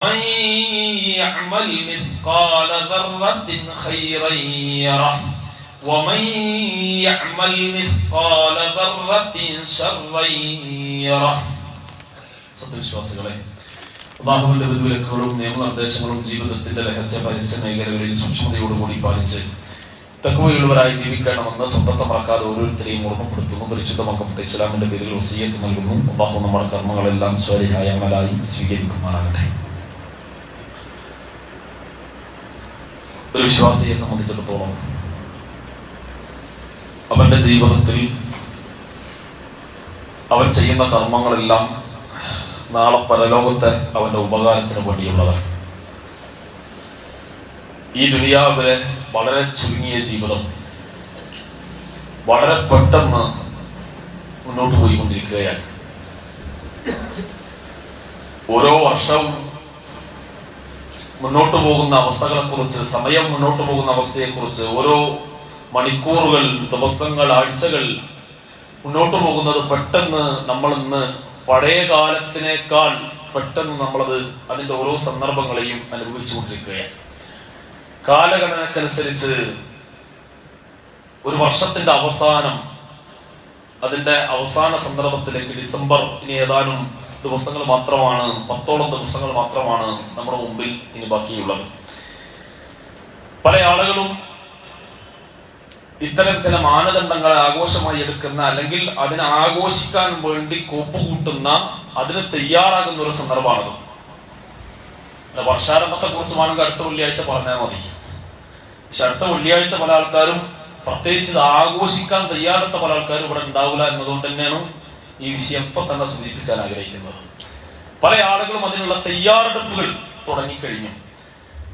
من يعمل مثقال ذرة خيرا يره ومن يعمل مثقال ذرة شرا يره സത്യവിശ്വാസികളെ അള്ളാഹുവിന്റെ വിധിവിലക്കുകളും നിയമനിർദ്ദേശങ്ങളും ജീവിതത്തിന്റെ രഹസ്യ പരസ്യ മേഖലകളിൽ സൂക്ഷ്മതയോടുകൂടി പാലിച്ച് തക്കവയുള്ളവരായി ജീവിക്കണമെന്ന് സ്വന്തത്തെ മറക്കാതെ ഓരോരുത്തരെയും ഓർമ്മപ്പെടുത്തുന്നു പരിശുദ്ധമാക്കപ്പെട്ട ഇസ്ലാമിന്റെ പേരിൽ വസീയത്ത് നൽകുന്നു അള്ളാഹു നമ്മുടെ കർമ്മങ്ങളെല്ലാം സ്വരിഹായ അമലായി സ്വീകരിക്കുമാറാകട്ടെ ഒരു വിശ്വാസിയെ സംബന്ധിച്ചിടത്തോളം അവന്റെ ജീവിതത്തിൽ അവൻ ചെയ്യുന്ന കർമ്മങ്ങളെല്ലാം നാളെ പരലോകത്തെ അവന്റെ ഉപകാരത്തിന് വേണ്ടിയുള്ളതാണ്. ഈ ദുനിയാവിലെ വളരെ ചുരുങ്ങിയ ജീവിതം വളരെ പെട്ടെന്ന് മുന്നോട്ട് പോയിക്കൊണ്ടിരിക്കുകയാണ്. ഓരോ വർഷവും മുന്നോട്ട് പോകുന്ന അവസ്ഥകളെ കുറിച്ച് സമയം മുന്നോട്ട് പോകുന്ന അവസ്ഥയെ കുറിച്ച് ഓരോ മണിക്കൂറുകൾ ദിവസങ്ങൾ ആഴ്ചകൾ മുന്നോട്ട് പോകുന്നത് പെട്ടെന്ന് നമ്മൾ ഇന്ന് പഴയ കാലത്തിനേക്കാൾ പെട്ടെന്ന് നമ്മളത് അതിന്റെ ഓരോ സന്ദർഭങ്ങളെയും അനുഭവിച്ചുകൊണ്ടിരിക്കുകയാണ് കാലഘടനക്കനുസരിച്ച് ഒരു വർഷത്തിന്റെ അവസാനം അതിന്റെ അവസാന സന്ദർഭത്തിലേക്ക് ഡിസംബർ ഇനി ഏതാനും ദിവസങ്ങൾ മാത്രമാണ് പത്തോളം ദിവസങ്ങൾ മാത്രമാണ് നമ്മുടെ മുമ്പിൽ ഇനി ബാക്കിയുള്ളത്. പല ആളുകളും ഇത്തരം ചില മാനദണ്ഡങ്ങളെ ആഘോഷമായി എടുക്കുന്ന അല്ലെങ്കിൽ അതിനെ ആഘോഷിക്കാൻ വേണ്ടി കോപ്പുകൂട്ടുന്ന അതിന് തയ്യാറാകുന്ന ഒരു സന്ദർഭമാണത്. വർഷാരംഭത്തെ കുറിച്ച് വേണമെങ്കിൽ അടുത്ത വെള്ളിയാഴ്ച പറഞ്ഞാൽ മതി. പക്ഷെ അടുത്ത വെള്ളിയാഴ്ച പല ആൾക്കാരും പ്രത്യേകിച്ച് ഇത് ആഘോഷിക്കാൻ തയ്യാറെടുത്ത പല ആൾക്കാരും ഇവിടെ ഉണ്ടാവില്ല എന്നതുകൊണ്ട് തന്നെയാണ് ഈ വിഷയം ഇപ്പൊ തന്നെ സൂചിപ്പിക്കാൻ ആഗ്രഹിക്കുന്നത് പല ആളുകളും അതിനുള്ള തയ്യാറെടുപ്പുകൾ തുടങ്ങിക്കഴിഞ്ഞു.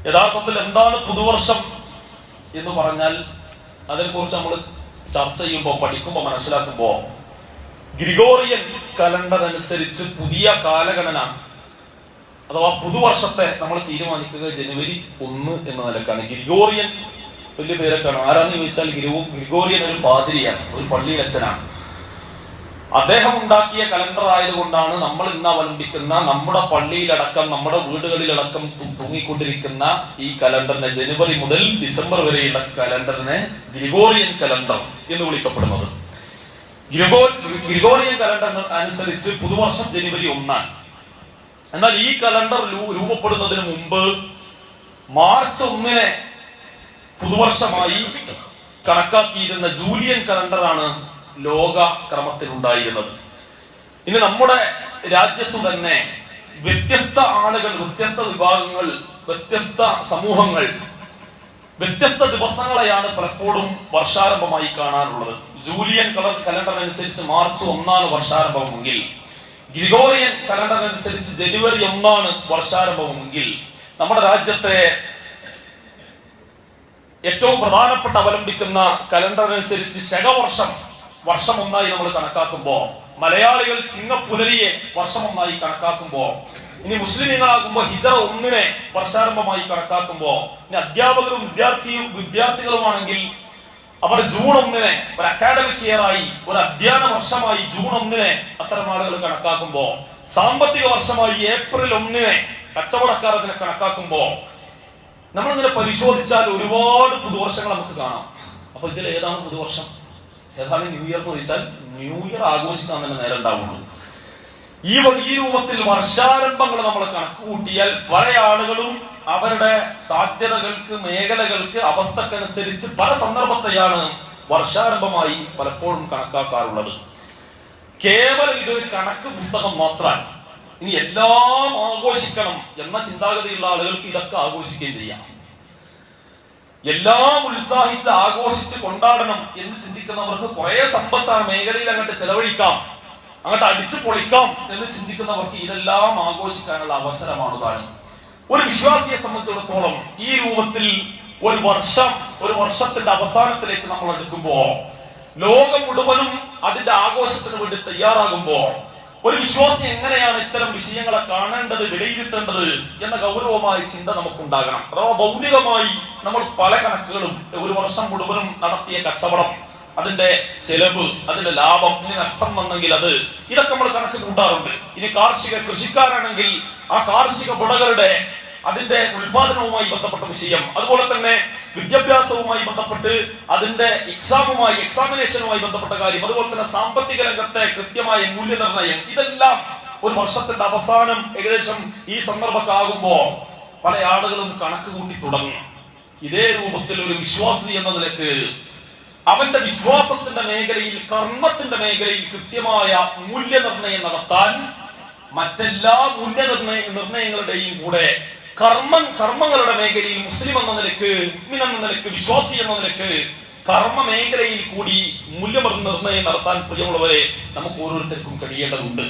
യഥാർത്ഥത്തിൽ എന്താണ് പുതുവർഷം എന്ന് പറഞ്ഞാൽ അതിനെക്കുറിച്ച് നമ്മൾ ചർച്ച ചെയ്യുമ്പോൾ പഠിക്കുമ്പോൾ മനസ്സിലാക്കുമ്പോൾ ഗ്രിഗോറിയൻ കലണ്ടർ അനുസരിച്ച് പുതിയ കാലഗണന അഥവാ പുതുവർഷത്തെ നമ്മൾ തീരുമാനിക്കുക ജനുവരി ഒന്ന് എന്ന നിലക്കാണ്. ഗ്രിഗോറിയൻ വലിയ പേരൊക്കെയാണ്. ആരാന്ന് ചോദിച്ചാൽ ഗ്രിഗോ ഗ്രിഗോറിയൻ ഒരു പാതിരിയാണ് ഒരു പള്ളിയിലച്ഛനാണ്. അദ്ദേഹം ഉണ്ടാക്കിയ കലണ്ടർ ആയതുകൊണ്ടാണ് നമ്മൾ ഇന്ന് അവലംബിക്കുന്ന നമ്മുടെ പള്ളിയിലടക്കം നമ്മുടെ വീടുകളിലടക്കം തൂങ്ങിക്കൊണ്ടിരിക്കുന്ന ഈ കലണ്ടറിനെ ജനുവരി മുതൽ ഡിസംബർ വരെയുള്ള കലണ്ടറിനെ ഗ്രിഗോറിയൻ കലണ്ടർ എന്ന് വിളിക്കപ്പെടുന്നത്. ഗ്രിഗോ ഗ്രിഗോറിയൻ കലണ്ടർ അനുസരിച്ച് പുതുവർഷം ജനുവരി ഒന്നാണ്. എന്നാൽ ഈ കലണ്ടർ രൂപപ്പെടുന്നതിന് മുമ്പ് മാർച്ച് ഒന്നിനെ പുതുവർഷമായി കണക്കാക്കിയിരുന്ന ജൂലിയൻ കലണ്ടറാണ് ലോക ക്രമത്തിലുണ്ടായിരുന്നത് ഇനി നമ്മുടെ രാജ്യത്തു തന്നെ വ്യത്യസ്ത ആളുകൾ വ്യത്യസ്ത വിഭാഗങ്ങൾ വ്യത്യസ്ത സമൂഹങ്ങൾ വ്യത്യസ്ത ദിവസങ്ങളെയാണ് പലപ്പോഴും വർഷാരംഭമായി കാണാനുള്ളത് ജൂലിയൻ കളർ കലണ്ടർ അനുസരിച്ച് മാർച്ച് ഒന്നാണ് വർഷാരംഭമെങ്കിൽ ഗ്രിഗോറിയൻ കലണ്ടർ അനുസരിച്ച് ജനുവരി ഒന്നാണ് വർഷാരംഭമെങ്കിൽ നമ്മുടെ രാജ്യത്തെ ഏറ്റവും പ്രധാനപ്പെട്ട അവലംബിക്കുന്ന കലണ്ടർ അനുസരിച്ച് ശകവർഷം വർഷം ഒന്നായി നമ്മൾ കണക്കാക്കുമ്പോ മലയാളികൾ ചിങ്ങപ്പുലരിയെ വർഷം ഒന്നായി കണക്കാക്കുമ്പോ ഇനി മുസ്ലിമികളാകുമ്പോ ഹിജറ ഒന്നിനെ വർഷാരംഭമായി കണക്കാക്കുമ്പോ ഇനി അധ്യാപകരും വിദ്യാർത്ഥിയും വിദ്യാർത്ഥികളുമാണെങ്കിൽ അവർ ജൂൺ ഒന്നിനെ ഒരു അക്കാഡമിക് ഇയർ ആയി ഒരു അധ്യയന വർഷമായി ജൂൺ ഒന്നിനെ അത്തരം ആളുകൾ കണക്കാക്കുമ്പോ സാമ്പത്തിക വർഷമായി ഏപ്രിൽ ഒന്നിനെ കച്ചവടക്കാർ അതിനെ കണക്കാക്കുമ്പോ നമ്മളിങ്ങനെ പരിശോധിച്ചാൽ ഒരുപാട് പുതുവർഷങ്ങൾ നമുക്ക് കാണാം. അപ്പൊ ഇതിൽ ഏതാണ് പുതുവർഷം? ഏതാണ് ന്യൂ ഇയർ എന്ന് ചോദിച്ചാൽ ന്യൂ ഇയർ ആഘോഷിക്കാൻ തന്നെ നേരം ഉണ്ടാവുന്നത് ഈ ഈ രൂപത്തിൽ വർഷാരംഭങ്ങൾ നമ്മൾ കണക്ക് കൂട്ടിയാൽ പല ആളുകളും അവരുടെ സാധ്യതകൾക്ക് മേഖലകൾക്ക് അവസ്ഥക്കനുസരിച്ച് പല സന്ദർഭത്തെയാണ് വർഷാരംഭമായി പലപ്പോഴും കണക്കാക്കാറുള്ളത്. കേവലം ഇതൊരു കണക്ക് പുസ്തകം മാത്രമാണ് ഇനി എല്ലാം ആഘോഷിക്കണം എന്ന ചിന്താഗതിയുള്ള ആളുകൾക്ക് ഇതൊക്കെ ആഘോഷിക്കുകയും ചെയ്യാം. എല്ലാം ഉത്സാഹിച്ച് ആഘോഷിച്ച് കൊണ്ടാടണം എന്ന് ചിന്തിക്കുന്നവർക്ക് കുറെ സമ്പത്ത് ആ മേഖലയിൽ അങ്ങോട്ട് ചെലവഴിക്കാം. അങ്ങോട്ട് അടിച്ചു പൊളിക്കാം എന്ന് ചിന്തിക്കുന്നവർക്ക് ഇതെല്ലാം ആഘോഷിക്കാനുള്ള അവസരമാണ് താനും ഒരു വിശ്വാസിയെ സംബന്ധിച്ചിടത്തോളം ഈ രൂപത്തിൽ ഒരു വർഷം ഒരു വർഷത്തിന്റെ അവസാനത്തിലേക്ക് നമ്മൾ എടുക്കുമ്പോ ലോകം മുഴുവനും അതിന്റെ ആഘോഷത്തിന് വേണ്ടി തയ്യാറാകുമ്പോ ഒരു വിശ്വാസി എങ്ങനെയാണ് ഇത്തരം വിഷയങ്ങളെ കാണേണ്ടത് വിലയിരുത്തേണ്ടത് എന്ന ഗൗരവമായ ചിന്ത നമുക്കുണ്ടാകണം. അഥവാ ഭൗതികമായി നമ്മൾ പല കണക്കുകളും ഒരു വർഷം മുഴുവനും നടത്തിയ കച്ചവടം അതിന്റെ ചെലവ് അതിന്റെ ലാഭം ഇനി നഷ്ടം വന്നെങ്കിൽ അത് ഇതൊക്കെ നമ്മൾ കണക്ക് കൂട്ടാറുണ്ട്. ഇനി കാർഷിക കൃഷിക്കാരാണെങ്കിൽ ആ കാർഷിക വിളകളുടെ അതിന്റെ ഉൽപാദനവുമായി ബന്ധപ്പെട്ട വിഷയം. അതുപോലെ തന്നെ വിദ്യാഭ്യാസവുമായി ബന്ധപ്പെട്ട് അതിന്റെ എക്സാമുമായി എക്സാമിനേഷനുമായി ബന്ധപ്പെട്ട കാര്യം. അതുപോലെ തന്നെ സാമ്പത്തിക രംഗത്തെ കൃത്യമായ മൂല്യനിർണയം. ഇതെല്ലാം ഒരു വർഷത്തിന്റെ അവസാനം ഏകദേശം ഈ സന്ദർഭമൊക്കെ പല ആളുകളും കണക്ക് കൂട്ടി തുടങ്ങി. ഇതേ രൂപത്തിൽ ഒരു വിശ്വാസി എന്ന നിലയ്ക്ക് അവന്റെ വിശ്വാസത്തിന്റെ മേഖലയിൽ കർമ്മത്തിന്റെ മേഖലയിൽ കൃത്യമായ മൂല്യനിർണയം നടത്താൻ മറ്റെല്ലാ മൂല്യനിർണയ നിർണയങ്ങളുടെയും കൂടെ കർമ്മം കർമ്മങ്ങളുടെ മേഖലയിൽ മുസ്ലിം എന്ന നിലയ്ക്ക് മുഅ്മിൻ എന്ന നിലയ്ക്ക് വിശ്വാസി എന്ന നിലയ്ക്ക് കർമ്മ മേഖലയിൽ കൂടി മൂല്യ നിർണയം നടത്താൻ പ്രിയമുള്ളവരെ നമുക്ക് ഓരോരുത്തർക്കും കഴിയേണ്ടതുണ്ട്.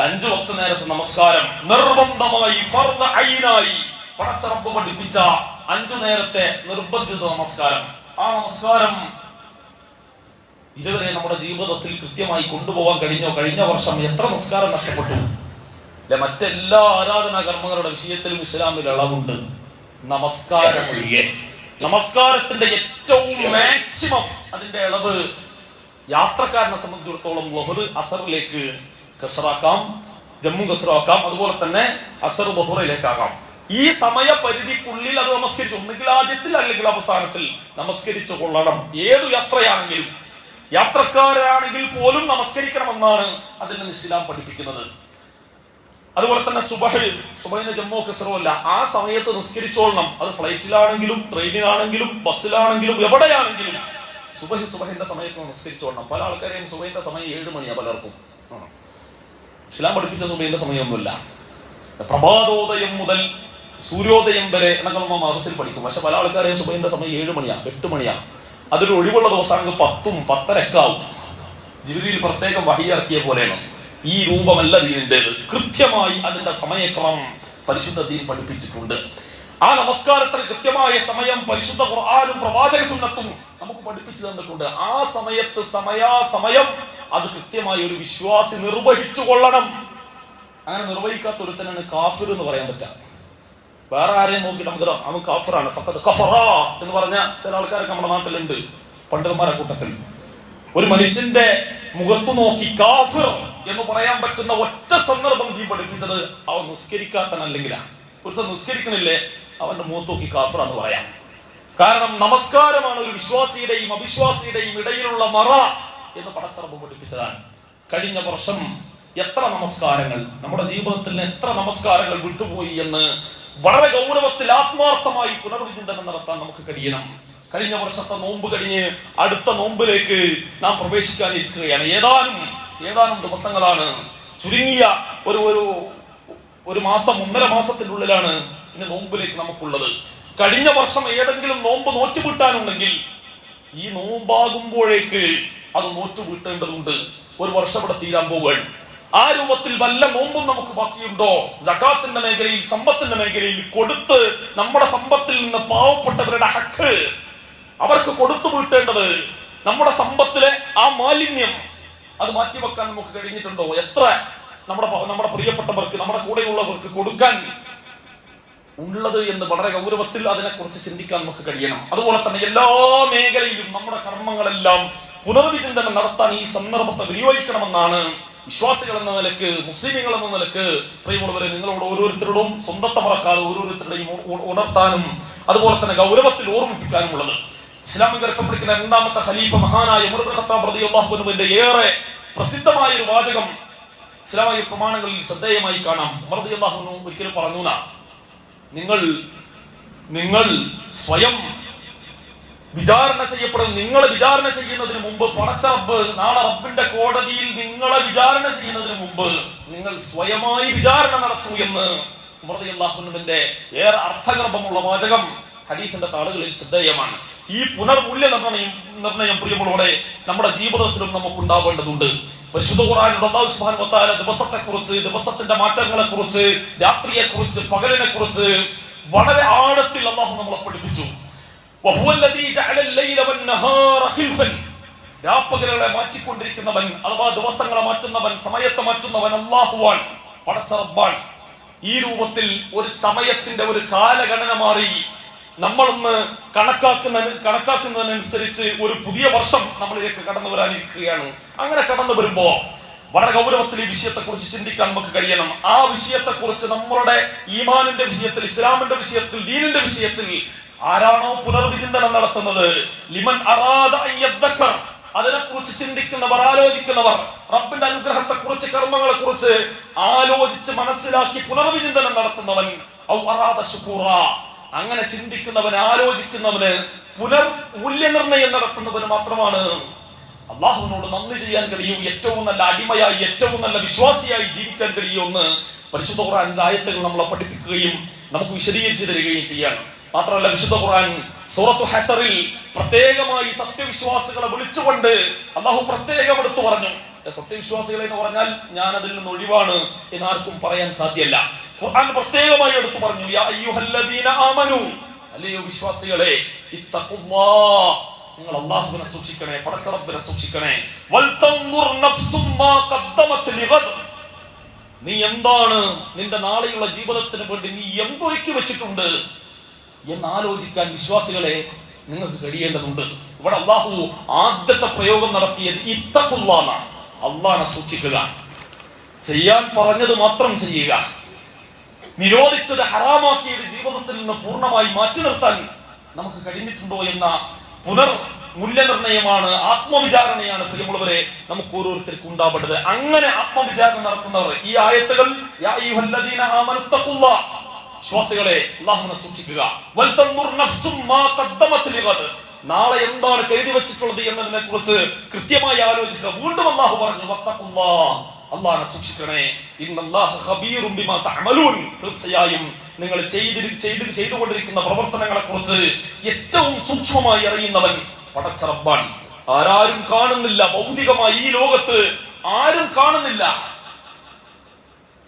അഞ്ചു വക്ത നേരത്തെ നമസ്കാരം. നിർബന്ധമായി ഐനായി പടച്ചറപ്പ് പഠിപ്പിച്ച അഞ്ചു നേരത്തെ നിർബന്ധിത നമസ്കാരം. ആ നമസ്കാരം ഇതുവരെ നമ്മുടെ ജീവിതത്തിൽ കൃത്യമായി കൊണ്ടുപോകാൻ കഴിഞ്ഞോ? കഴിഞ്ഞ വർഷം എത്ര നമസ്കാരം നഷ്ടപ്പെട്ടു? അല്ലെ മറ്റെല്ലാ ആരാധനാ കർമ്മങ്ങളുടെ വിഷയത്തിലും ഇസ്ലാമിൽ അളവുണ്ട്. നമസ്കാരം ഒഴികെ നമസ്കാരത്തിന്റെ ഏറ്റവും മാക്സിമം അതിന്റെ അളവ് യാത്രക്കാരനെ സംബന്ധിച്ചിടത്തോളം ബഹുദ് അസറിലേക്ക് കസറാക്കാം ജമ്മു കസറാക്കാം അതുപോലെ തന്നെ അസർ ബഹുറയിലേക്കാകാം. ഈ സമയപരിധിക്കുള്ളിൽ അത് നമസ്കരിച്ചു ഒന്നുകിൽ ആദ്യത്തിൽ അല്ലെങ്കിൽ അവസാനത്തിൽ നമസ്കരിച്ചു കൊള്ളണം. ഏതു യാത്രയാണെങ്കിലും. യാത്രക്കാരാണെങ്കിൽ പോലും നമസ്കരിക്കണമെന്നാണ് അതിൽ നിന്ന് ഇസ്ലാം പഠിപ്പിക്കുന്നത്. അതുപോലെ തന്നെ സുബഹിൽ സുബഹിന്റെ ജമ്മു കസറുമല്ല ആ സമയത്ത് നിസ്കരിച്ചോളണം. അത് ഫ്ലൈറ്റിലാണെങ്കിലും ട്രെയിനിലാണെങ്കിലും ബസ്സിലാണെങ്കിലും എവിടെയാണെങ്കിലും സുബഹി സുബഹിന്റെ സമയത്ത് നിസ്കരിച്ചോളണം. പല ആൾക്കാരെയും സുബഹിന്റെ സമയം ഏഴ് മണിയാ പലർക്കും. ഇസ്ലാം പഠിപ്പിച്ച സുബഹിന്റെ സമയമൊന്നുമില്ല. പ്രഭാതോദയം മുതൽ സൂര്യോദയം വരെ എന്നൊക്കെ നമ്മൾ മനസ്സിൽ പഠിക്കും. പക്ഷെ പല ആൾക്കാരെയും സുബഹിന്റെ സമയം ഏഴ് മണിയാ എട്ട് മണിയാ. അതൊരു ഒഴിവുള്ള ദിവസമാണെങ്കിൽ പത്തും പത്തരക്കാവും. ജീവിതത്തിൽ പ്രത്യേകം വഹിയിറക്കിയ പോലെയാണ്. ഈ രൂപമല്ല ദീനിന്റെത് കൃത്യമായി അതിന്റെ സമയക്രമം പരിശുദ്ധ ദീൻ പഠിപ്പിച്ചിട്ടുണ്ട്. ആ നമസ്കാരത്തിന് കൃത്യമായ സമയം പരിശുദ്ധ ഖുർആാനും പ്രവാചക സുന്നത്തും നമുക്ക് പഠിപ്പിച്ചു തന്നിട്ടുണ്ട്. ആ സമയത്ത് സമയാസമയം അത് കൃത്യമായി ഒരു വിശ്വാസി നിർവഹിച്ചു കൊള്ളണം. അങ്ങനെ നിർവഹിക്കാത്ത ഒരുത്തനാണ് കാഫിർ എന്ന് പറയാൻ പറ്റാ. വേറെ ആരെയും നോക്കിയിട്ട് നമുക്ക് അവൻ കാഫിറാണ്. ഫഖദ് കഫറ എന്ന് പറഞ്ഞ ചില ആൾക്കാരൊക്കെ നമ്മുടെ നാട്ടിലുണ്ട്. പണ്ഡിതന്മാരെ കൂട്ടത്തിൽ. ഒരു മനുഷ്യന്റെ മുഖത്തു നോക്കി കാഫിർ എന്ന് പറയാൻ പറ്റുന്ന ഒറ്റ സന്ദർഭം നീ പഠിപ്പിച്ചത് അവൻ നിസ്കരിക്കാത്തനല്ലെങ്കിലാണ് ഒരുത്തൻ നിസ്കരിക്കണില്ലേ അവന്റെ മുഖത്ത് നോക്കി കാഫിർ എന്ന് പറയാം. കാരണം നമസ്കാരമാണ് ഒരു വിശ്വാസിയുടെയും അവിശ്വാസിയുടെയും ഇടയിലുള്ള മറ എന്ന് പടച്ചറപ്പ് പഠിപ്പിച്ചതാണ്. കഴിഞ്ഞ വർഷം എത്ര നമസ്കാരങ്ങൾ നമ്മുടെ ജീവിതത്തിൽ എത്ര നമസ്കാരങ്ങൾ വിട്ടുപോയി എന്ന് വളരെ ഗൗരവത്തിൽ ആത്മാർത്ഥമായി പുനർവിചിന്തനം നടത്താൻ നമുക്ക് കഴിയണം. കഴിഞ്ഞ വർഷത്തെ നോമ്പ് കഴിഞ്ഞ് അടുത്ത നോമ്പിലേക്ക് നാം പ്രവേശിക്കാനിരിക്കുകയാണ്. ഏതാനും ഏതാനും ദിവസങ്ങളാണ് ചുരുങ്ങിയ ഒരു ഒരു ഒരു മാസം ഒന്നര മാസത്തിനുള്ളിലാണ് ഇനി നോമ്പിലേക്ക് നമുക്കുള്ളത്. കഴിഞ്ഞ വർഷം ഏതെങ്കിലും നോമ്പ് നോറ്റുവിട്ടാനുണ്ടെങ്കിൽ ഈ നോമ്പാകുമ്പോഴേക്ക് അത് നോറ്റുവിട്ടേണ്ടതുണ്ട്. ഒരു വർഷം ഇവിടെ തീരാൻ പോവുകയാണ് ആ രൂപത്തിൽ വല്ല നോമ്പും നമുക്ക് ബാക്കിയുണ്ടോ? ജക്കാത്തിന്റെ മേഖലയിൽ സമ്പത്തിന്റെ മേഖലയിൽ കൊടുത്ത് നമ്മുടെ സമ്പത്തിൽ നിന്ന് പാവപ്പെട്ടവരുടെ ഹക്ക് അവർക്ക് കൊടുത്തു വീട്ടേണ്ടത് നമ്മുടെ സമ്പത്തിലെ ആ മാലിന്യം അത് മാറ്റിവെക്കാൻ നമുക്ക് കഴിഞ്ഞിട്ടുണ്ടോ? എത്ര നമ്മുടെ നമ്മുടെ പ്രിയപ്പെട്ടവർക്ക് നമ്മുടെ കൂടെയുള്ളവർക്ക് കൊടുക്കാൻ ഉള്ളത് എന്ന് വളരെ ഗൗരവത്തിൽ അതിനെക്കുറിച്ച് ചിന്തിക്കാൻ നമുക്ക് കഴിയണം. അതുപോലെ തന്നെ എല്ലാ മേഖലയിലും നമ്മുടെ കർമ്മങ്ങളെല്ലാം പുനർവിചിന്തനം നടത്താൻ ഈ സന്ദർഭത്തെ വിനിയോഗിക്കണമെന്നാണ് വിശ്വാസികൾ എന്ന നിലയ്ക്ക് മുസ്ലിമുകൾ എന്ന നിലയ്ക്ക് പ്രിയമുള്ളവരെ നിങ്ങളോട് ഓരോരുത്തരോടും സ്വന്തത്തെ മറക്കാതെ ഓരോരുത്തരുടെയും ഉണർത്താനും അതുപോലെ തന്നെ ഗൗരവത്തിൽ ഓർമ്മിപ്പിക്കാനുമുള്ളത്. ഇസ്ലാമിക റിപ്പബ്ലിക്കിന്റെ രണ്ടാമത്തെ ഖലീഫ മഹാനായ അൻഹുവിന്റെ ഏറെ പ്രസിദ്ധമായ ഒരു വാചകം ഇസ്ലാമിക പ്രമാണങ്ങളിൽ ശ്രദ്ധേയമായി കാണാം. അൻഹു ഒരിക്കലും പറഞ്ഞു നിങ്ങൾ നിങ്ങൾ സ്വയം വിചാരണ ചെയ്യപ്പെടും നിങ്ങളെ വിചാരണ ചെയ്യുന്നതിന് മുമ്പ് പടച്ച റബ്ബ് നാളെ റബ്ബിന്റെ കോടതിയിൽ നിങ്ങളെ വിചാരണ ചെയ്യുന്നതിന് മുമ്പ് നിങ്ങൾ സ്വയമായി വിചാരണ നടത്തൂ എന്ന് അള്ളാഹുനുവിന്റെ ഏറെ അർത്ഥഗർഭമുള്ള വാചകം ഹദീഫിന്റെ താളുകളിൽ ശ്രദ്ധേയമാണ്. ഈ പുനർമൂല്യ നിർണയം നിർണയം പ്രിയമുള്ളവരെ നമ്മുടെ ജീവിതത്തിലും നമുക്ക് ഉണ്ടാവേണ്ടതുണ്ട് പരിശുദ്ധ ഖുറാനിലൂടെ അള്ളാഹു സുബ്ഹാനഹു വതആല ദിവസത്തെക്കുറിച്ച് ദിവസത്തിന്റെ മാറ്റങ്ങളെക്കുറിച്ച് രാത്രിയെക്കുറിച്ച് പകലിനെക്കുറിച്ച് വളരെ ആഴത്തിൽ അള്ളാഹു നമ്മളെ പഠിപ്പിച്ചു. രാപ്പകലുകളെ മാറ്റിക്കൊണ്ടിരിക്കുന്നവൻ അഥവാ ദിവസങ്ങളെ മാറ്റുന്നവൻ സമയത്തെ മാറ്റുന്നവൻ അള്ളാഹുവാൻ പടച്ചറബാൻ ഈ രൂപത്തിൽ ഒരു സമയത്തിന്റെ ഒരു കാലഗണന മാറി നമ്മളൊന്ന് കണക്കാക്കുന്ന കണക്കാക്കുന്നതിനനുസരിച്ച് ഒരു പുതിയ വർഷം നമ്മളിലേക്ക് കടന്നു വരാനിരിക്കുകയാണ്. അങ്ങനെ കടന്നു വരുമ്പോ വളരെ ഗൗരവത്തിൽ ഈ വിഷയത്തെ കുറിച്ച് ചിന്തിക്കാൻ നമുക്ക് കഴിയണം. ആ വിഷയത്തെ കുറിച്ച് നമ്മളുടെ ഈമാനിന്റെ വിഷയത്തിൽ ഇസ്ലാമിന്റെ വിഷയത്തിൽ ദീനിന്റെ വിഷയത്തിൽ ആരാണോ പുനർവിചിന്തനം നടത്തുന്നത്? ലിമൻ യദ്ദക്കർ. അതിനെക്കുറിച്ച് ചിന്തിക്കുന്നവർ ആലോചിക്കുന്നവർ റബ്ബിന്റെ അനുഗ്രഹത്തെ കുറിച്ച് കർമ്മങ്ങളെ കുറിച്ച് ആലോചിച്ച് മനസ്സിലാക്കി പുനർവിചിന്തനം നടത്തുന്നവൻ അങ്ങനെ ചിന്തിക്കുന്നവന് ആലോചിക്കുന്നവന് പുനർ മൂല്യനിർണയം നടത്തുന്നവന് മാത്രമാണ്. അള്ളാഹുവിനോട് നന്ദി ചെയ്യാൻ കഴിയൂ. ഏറ്റവും നല്ല അടിമയായി ഏറ്റവും നല്ല വിശ്വാസിയായി ജീവിക്കാൻ കഴിയുമെന്ന് പരിശുദ്ധ ഖുറാൻ ആയത്തുകൾ നമ്മളെ പഠിപ്പിക്കുകയും നമുക്ക് വിശദീകരിച്ചു തരികയും ചെയ്യാണ്. മാത്രമല്ല വിശുദ്ധ ഖുർആൻ സൂറത്തു ഹസറിൽ പ്രത്യേകമായി സത്യവിശ്വാസികളെ വിളിച്ചുകൊണ്ട് അള്ളാഹു പ്രത്യേകം എടുത്തു പറഞ്ഞു. സത്യവിശ്വാസികളെ എന്ന് പറഞ്ഞാൽ ഞാൻ അതിൽ നിന്ന് ഒഴിവാണ് എന്ന് ആർക്കും പറയാൻ സാധ്യല്ല. ഖുർആൻ പ്രത്യേകമായി എടുത്തു പറഞ്ഞു യാ അയ്യുഹല്ലദീന ആമനു. അല്ലയോ വിശ്വാസികളെ നിങ്ങൾ അള്ളാഹുവിനെ സൂക്ഷിക്കണേ പടച്ചറപ്പിനെ സൂക്ഷിക്കണേ. നീ എന്താണ് നിന്റെ നാളെയുള്ള ജീവിതത്തിന് വേണ്ടി നീ എന്തൊരുക്കി വെച്ചിട്ടുണ്ട് എന്ന് ആലോചിക്കാൻ വിശ്വാസികളെ നിങ്ങൾക്ക് കഴിയേണ്ടതുണ്ട്. ഇവിടെ അള്ളാഹു ആദ്യത്തെ പ്രയോഗം നടത്തിയത് ഇത്തക്കുള്ളാണ് അള്ളാഹനെ സൂക്ഷിക്കുക. ചെയ്യാൻ പറഞ്ഞത് മാത്രം ചെയ്യുക. നിരോധിച്ചത് ഹറാമാക്കിയത് ജീവിതത്തിൽ നിന്ന് പൂർണമായി മാറ്റി നിർത്താൻ നമുക്ക് കഴിഞ്ഞിട്ടുണ്ടോ എന്ന പുനർ മൂല്യനിർണയമാണ് ആത്മവിചാരണയാണ് പ്രിയമുള്ളവരെ നമുക്ക് ഓരോരുത്തർക്കും ഉണ്ടാവേണ്ടത്. അങ്ങനെ ആത്മവിചാരണ നടത്തുന്നവർ ഈ ആയത്തുകൾ ശ്വാസികളെ അള്ളാഹുവിനെ സൂക്ഷിക്കുക. നാളെ എന്താണ് കരുതി വെച്ചിട്ടുള്ളത് എന്നതിനെ കുറിച്ച് കൃത്യമായി ആലോചിക്കുക. വീണ്ടും അള്ളാഹു പറഞ്ഞു വത്തഖുല്ലാഹ് അള്ളാഹനെ സൂക്ഷിക്കണേ തീർച്ചയായും നിങ്ങൾ ചെയ്തി ചെയ്ത് ചെയ്തുകൊണ്ടിരിക്കുന്ന പ്രവർത്തനങ്ങളെ കുറിച്ച് ഏറ്റവും സൂക്ഷ്മമായി അറിയുന്നവൻ പടച്ചറബാൻ ആരാരും കാണുന്നില്ല. ഭൗതികമായി ഈ ലോകത്ത് ആരും കാണുന്നില്ല.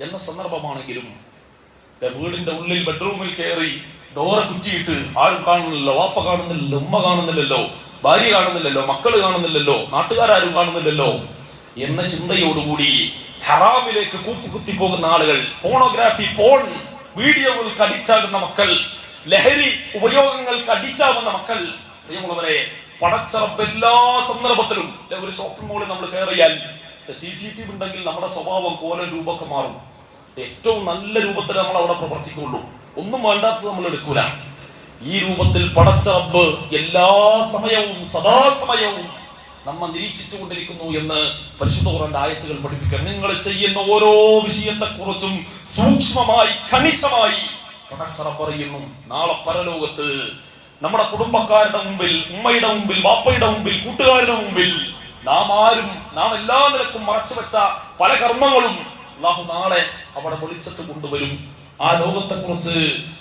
എന്ന സന്ദർഭമാണെങ്കിലും വീടിന്റെ ഉള്ളിൽ ബെഡ്റൂമിൽ കയറി ഡോറ് കുറ്റിയിട്ട് ആരും കാണുന്നില്ലല്ലോ വാപ്പ കാണുന്നില്ലല്ലോ ഉമ്മ കാണുന്നില്ലല്ലോ ഭാര്യ കാണുന്നില്ലല്ലോ മക്കൾ കാണുന്നില്ലല്ലോ നാട്ടുകാരും കാണുന്നില്ലല്ലോ. എന്ന ചിന്തയോടുകൂടി ഹറാമിലേക്ക് കൂപ്പുകുത്തി പോകുന്ന ആളുകൾ പോണോഗ്രാഫി പോൺ വീഡിയോകൾക്ക് അഡിക്റ്റ് ആകുന്ന മക്കൾ ലഹരി ഉപയോഗങ്ങൾക്ക് അഡിക്റ്റ് ആകുന്ന മക്കൾ. പ്രിയമുള്ളവരെ പടച്ചറപ്പ് എല്ലാ സന്ദർഭത്തിലും ഒരു ഷോപ്പിംഗ് മോളിൽ നമ്മൾ കയറിയാൽ സി സി ടി വി ഉണ്ടെങ്കിൽ നമ്മുടെ സ്വഭാവം കോലം രൂപമൊക്കെ മാറും. ഏറ്റവും നല്ല രൂപത്തിൽ നമ്മൾ അവിടെ പ്രവർത്തിക്കുള്ളൂ ഒന്നും വേണ്ടാത്തത് നമ്മൾ എടുക്കൂല. ഈ രൂപത്തിൽ പടച്ച റബ്ബ് എല്ലാ സമയവും സദാസമയവും നമ്മ നിരീക്ഷിച്ചു കൊണ്ടിരിക്കുന്നു എന്ന് പരിശുദ്ധ ഖുർആന്റെ ആയത്തുകൾ പഠിപ്പിക്കാൻ. നിങ്ങൾ ചെയ്യുന്ന ഓരോ വിഷയത്തെക്കുറിച്ചും സൂക്ഷ്മമായി കണിശമായി പടച്ചറ പറയുന്നു നാളെ പരലോകത്ത് നമ്മുടെ കുടുംബക്കാരുടെ മുമ്പിൽ ഉമ്മയുടെ മുമ്പിൽ വാപ്പയുടെ മുമ്പിൽ കൂട്ടുകാരുടെ മുമ്പിൽ നാം ആരും നാം എല്ലാ നിലക്കും മറച്ചു വെച്ച പല കർമ്മങ്ങളും അള്ളാഹു നാളെ അവിടെ വെളിച്ചത്ത് കൊണ്ടുവരും. ആ ലോകത്തെ കുറിച്ച്